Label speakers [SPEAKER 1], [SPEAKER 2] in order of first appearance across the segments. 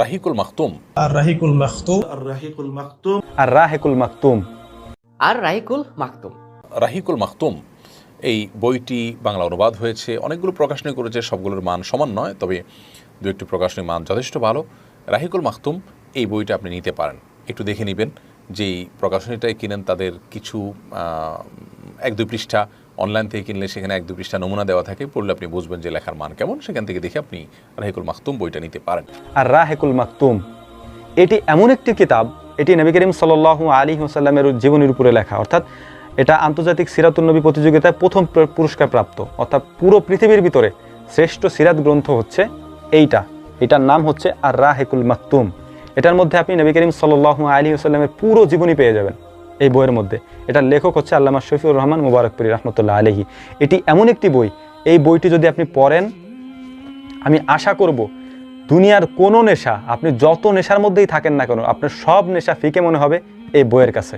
[SPEAKER 1] রাহিকুল মাহতুম
[SPEAKER 2] আর রাহিকুল মাহতুম
[SPEAKER 3] আর রাহিকুল মাহতুম
[SPEAKER 4] আর রাহিকুল মাহতুম
[SPEAKER 5] আর রাহিকুল মাহতুম
[SPEAKER 1] রাহিকুল মাহতুম এই বইটি বাংলা অনুবাদ হয়েছে। অনেকগুলো প্রকাশনী করেছে সবগুলোর মান সমান নয় তবে দু একটি প্রকাশনীর মান যথেষ্ট ভালো। রাহিকুল মাহতুম এই বইটা আপনি নিতে পারেন। একটু দেখে নেবেন যেই প্রকাশনীটায় কিনেন তাদের কিছু এক দুই পৃষ্ঠা অনলাইন থেকে কিনলে সেখানে এক দুই পৃষ্ঠা নমুনা দেওয়া থাকে, পড়লে আপনি বুঝবেন যে লেখার মান কেমন। সেখান থেকে দেখে আপনি রাহিকুল মাখতুম বইটা নিতে পারেন।
[SPEAKER 4] আর রাহেকুল মাকতুম এটি এমন একটি কিতাব, এটি নবী করিম সাল আলী হোসাল্লামের জীবনের উপরে লেখা। অর্থাৎ এটা আন্তর্জাতিক সিরাতুন্নবী প্রতিযোগিতায় প্রথম পুরস্কার প্রাপ্ত। অর্থাৎ পুরো পৃথিবীর ভিতরে শ্রেষ্ঠ সিরাত গ্রন্থ হচ্ছে এইটা। এটার নাম হচ্ছে আর রাহেকুল মাকতুম এটার মধ্যে আপনি নবী করিম সাল আলী হোসাল্লামের পুরো জীবনী পেয়ে যাবেন। এই বইয়ের মধ্যে। এটার লেখক হচ্ছে আল্লামা শফিউর রহমান মুবারকপুরি রহমতুল্লাহ আলহী এটি এমন একটি বই, এই বইটি যদি আপনি পড়েন, আমি আশা করব দুনিয়ার কোনো নেশা, আপনি যত নেশার মধ্যেই থাকেন না কেন, আপনার সব নেশা ফিকে মনে হবে এই বইয়ের কাছে।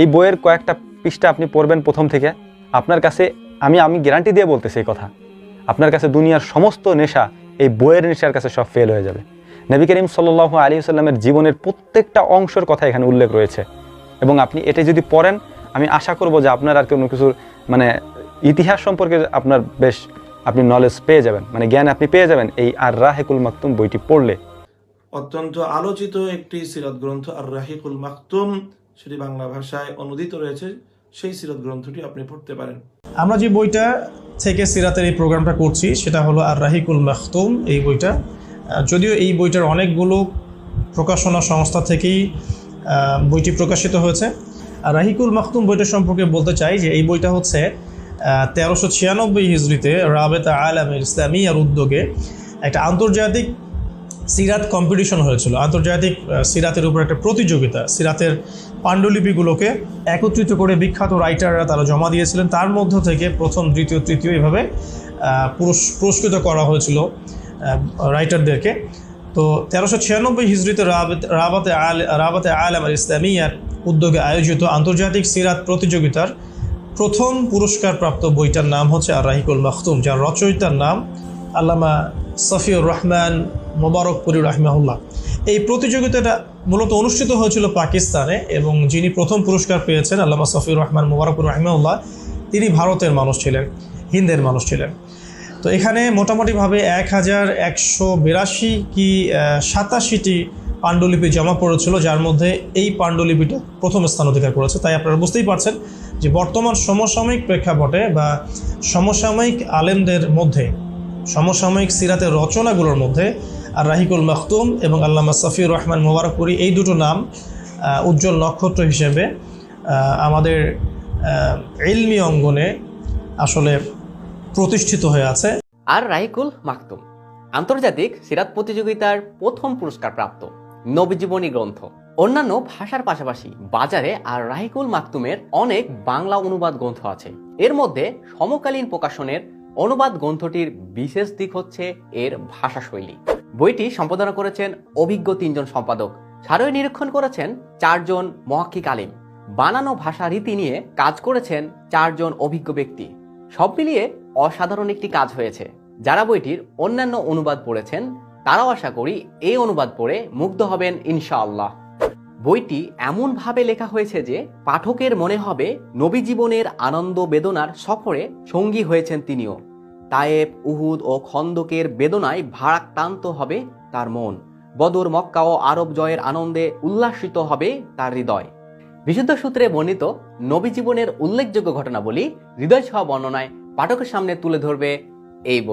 [SPEAKER 4] এই বইয়ের কয়েকটা পৃষ্ঠা আপনি পড়বেন প্রথম থেকে। আপনার কাছে, আমি আমি গ্যারান্টি দিয়ে বলতেছি এই কথা। আপনার কাছে দুনিয়ার সমস্ত নেশা এই বইয়ের নেশার কাছে সব ফেল হয়ে যাবে। নবী করিম সাল্লাহ আলী সাল্লামের জীবনের প্রত্যেকটা অংশের কথা এখানে উল্লেখ রয়েছে। এবং আপনি এটা যদি পড়েন আমি আশা করব যে আপনার আর কোনো কিছুর মানে ইতিহাস সম্পর্কে আপনার বেশ আপনি নলেজ পেয়ে যাবেন। মানে জ্ঞান আপনি পেয়ে যাবেন এই আর রাহেকুল মাকতুম বইটি পড়লে।
[SPEAKER 3] অত্যন্ত আলোচিত একটি সিরাত গ্রন্থ আর রাহিকুল মাকতুম সেটি বাংলা ভাষায় অনুদিত রয়েছে। সেই সিরাত গ্রন্থটি আপনি পড়তে পারেন।
[SPEAKER 2] আমরা যে বইটা থেকে সিরাতের এই প্রোগ্রামটা করছি সেটা হলো আর রাহিকুল মাখতুম এই বইটা। যদিও এই বইটার অনেকগুলো প্রকাশনা সংস্থা থেকেই বইটি প্রকাশিত হয়েছে। আর রাহিকুল মাখতুম বইটা সম্পর্কে বলতে চাই যে, এই বইটা হচ্ছে তেরোশো ছিয়ানব্বই হিজড়িতে রাবেতা আলামের ইসলামিয়ার উদ্যোগে একটা আন্তর্জাতিক সিরাত কম্পিটিশন হয়েছিল। আন্তর্জাতিক সিরাতের উপর একটা প্রতিযোগিতা। সিরাতের পাণ্ডুলিপিগুলোকে একত্রিত করে বিখ্যাত রাইটাররা তারা জমা দিয়েছিলেন। তার মধ্য থেকে প্রথম, দ্বিতীয়, তৃতীয় এভাবে পুরস্কৃত করা হয়েছিল রাইটারদেরকে তো তেরোশো ছিয়ানব্বই হিজড়িতে রাবাত- আল রাবাতে আল আমার ইসলামিয়ার উদ্যোগে আয়োজিত আন্তর্জাতিক সিরাত প্রতিযোগিতার প্রথম পুরস্কারপ্রাপ্ত বইটার নাম হচ্ছে আর রাহিকুল মাখতুম, যার রচয়িতার নাম আল্লামা সফিউর রহমান মোবারকপুরি রহমাউল্লাহ এই প্রতিযোগিতাটা মূলত অনুষ্ঠিত হয়েছিল পাকিস্তানে এবং যিনি প্রথম পুরস্কার পেয়েছেন আল্লামা সফিউর রহমান মোবারকপুর রহমাউল্লাহ তিনি ভারতের মানুষ ছিলেন, হিন্দের মানুষ ছিলেন। তো এখানে মোটামুটিভাবে এক হাজার একশো বিরাশি কি সাতাশিটি পাণ্ডুলিপি জমা পড়েছিল, যার মধ্যে এই পাণ্ডুলিপিটা প্রথম স্থান অধিকার করেছে। তাই আপনারা বুঝতেই পারছেন যে বর্তমান সমসাময়িক প্রেক্ষাপটে বা সমসাময়িক আলেমদের মধ্যে, সমসাময়িক সিরাতের রচনাগুলোর মধ্যে আর রাহিকুল মাখতুম এবং আল্লামা সফিউর রহমান মোবারকপুরি এই দুটো নাম উজ্জ্বল নক্ষত্র হিসেবে আমাদের ইলমি অঙ্গনে আসলে প্রতিষ্ঠিত হয়ে আছে।
[SPEAKER 5] আর রাইকুল মাকতুম, আন্তর্জাতিক সিরাত প্রতিযোগিতার প্রথম পুরস্কার প্রাপ্ত নবজীবনী গ্রন্থ। অন্যান্য ভাষার পাশাপাশি বাজারে আর রাহিকুল মাকতুমের অনেক বাংলা অনুবাদ গ্রন্থ আছে। এর মধ্যে সমকালীন প্রকাশনের অনুবাদ গ্রন্থটির বিশেষ দিক হচ্ছে এর ভাষাশৈলী। বইটি সম্পাদনা করেছেন অভিজ্ঞ তিনজন সম্পাদক। সারয় নিরীক্ষণ করেছেন চারজন মহাক্কিক আলিম। বানানো ভাষা রীতি নিয়ে কাজ করেছেন চারজন অভিজ্ঞ ব্যক্তি। সব মিলিয়ে অসাধারণ একটি কাজ হয়েছে। যারা বইটির অন্যান্য অনুবাদ পড়েছেন, তারাও আশা করি এই অনুবাদ পড়ে মুগ্ধ হবেন ইনশাআল্লাহ। বইটি এমনভাবে লেখা হয়েছে যে পাঠকের মনে হবে নবী জীবনের আনন্দ বেদনার সফরে সঙ্গী হয়েছেন তিনিও। তায়েব, উহুদ ও খন্দকের বেদনায় ভারাক্রান্ত হবে তার মন। বদর, মক্কা ও আরব জয়ের আনন্দে উল্লাসিত হবে তার হৃদয়। বিশুদ্ধ সূত্রে বর্ণিত নবী জীবনের উল্লেখযোগ্য ঘটনাবলী হৃদয় ছোঁয়া বর্ণনায় পাঠকের সামনে তুলে ধরবে এই বই।